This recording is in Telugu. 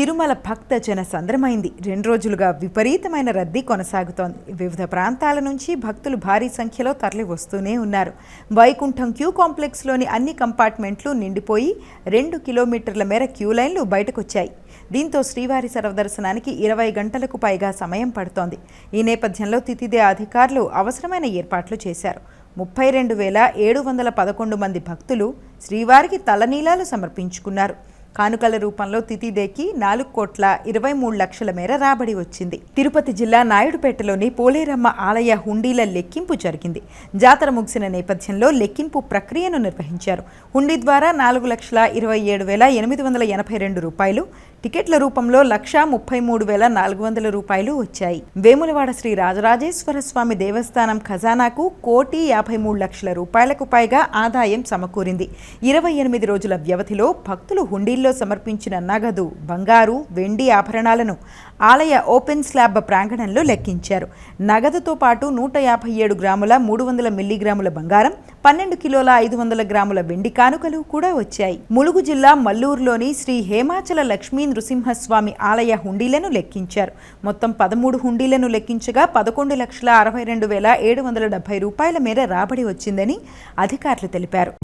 తిరుమల భక్త జన సంద్రమైంది. రెండు రోజులుగా విపరీతమైన రద్దీ కొనసాగుతోంది. వివిధ ప్రాంతాల నుంచి భక్తులు భారీ సంఖ్యలో తరలి వస్తూనే ఉన్నారు. వైకుంఠం క్యూ కాంప్లెక్స్లోని అన్ని కంపార్ట్మెంట్లు నిండిపోయి రెండు కిలోమీటర్ల మేర క్యూ లైన్లు బయటకొచ్చాయి. దీంతో శ్రీవారి సర్వదర్శనానికి ఇరవై గంటలకు పైగా సమయం పడుతోంది. ఈ నేపథ్యంలో తితిదే అధికారులు అవసరమైన ఏర్పాట్లు చేశారు. ముప్పై రెండు వేల ఏడు వందల పదకొండు మంది భక్తులు శ్రీవారికి తలనీలాలు సమర్పించుకున్నారు. కానుకల రూపంలో తితిదేకి నాలుగు కోట్ల ఇరవై మూడు లక్షల మేర రాబడి వచ్చింది. తిరుపతి జిల్లా నాయుడుపేటలోని పోలేరమ్మ ఆలయ హుండీల లెక్కింపు జరిగింది. జాతర ముగిసిన నేపథ్యంలో లెక్కింపు ప్రక్రియను నిర్వహించారు. హుండీ ద్వారా నాలుగు లక్షల ఇరవై ఏడు వేల ఎనిమిది వందల ఎనభై రెండు రూపాయలు టికెట్ల రూపంలో లక్షా ముప్పై మూడు వేల నాలుగు వందల రూపాయలు వచ్చాయి. వేములవాడ శ్రీ రాజరాజేశ్వర స్వామి దేవస్థానం ఖజానాకు కోటి యాభై మూడు లక్షల రూపాయలకు పైగా ఆదాయం సమకూరింది. ఇరవై ఎనిమిది రోజుల వ్యవధిలో భక్తులు హుండీల్లో సమర్పించిన నగదు బంగారు వెండి ఆభరణాలను ఆలయ ఓపెన్ స్లాబ్ ప్రాంగణంలో లెక్కించారు. నగదుతో పాటు నూట యాభై ఏడు గ్రాముల మూడు వందల మిల్లీగ్రాముల బంగారం పన్నెండు కిలోల ఐదు వందల గ్రాముల వెండి కానుకలు కూడా వచ్చాయి. ములుగు జిల్లా మల్లూరులోని శ్రీ హేమాచల లక్ష్మీ నృసింహస్వామి ఆలయ హుండీలను లెక్కించారు. మొత్తం పదమూడు హుండీలను లెక్కించగా పదకొండు లక్షల అరవై రెండు వేల ఏడు వందల డెబ్బై రూపాయల మేర రాబడి వచ్చిందని అధికారులు తెలిపారు.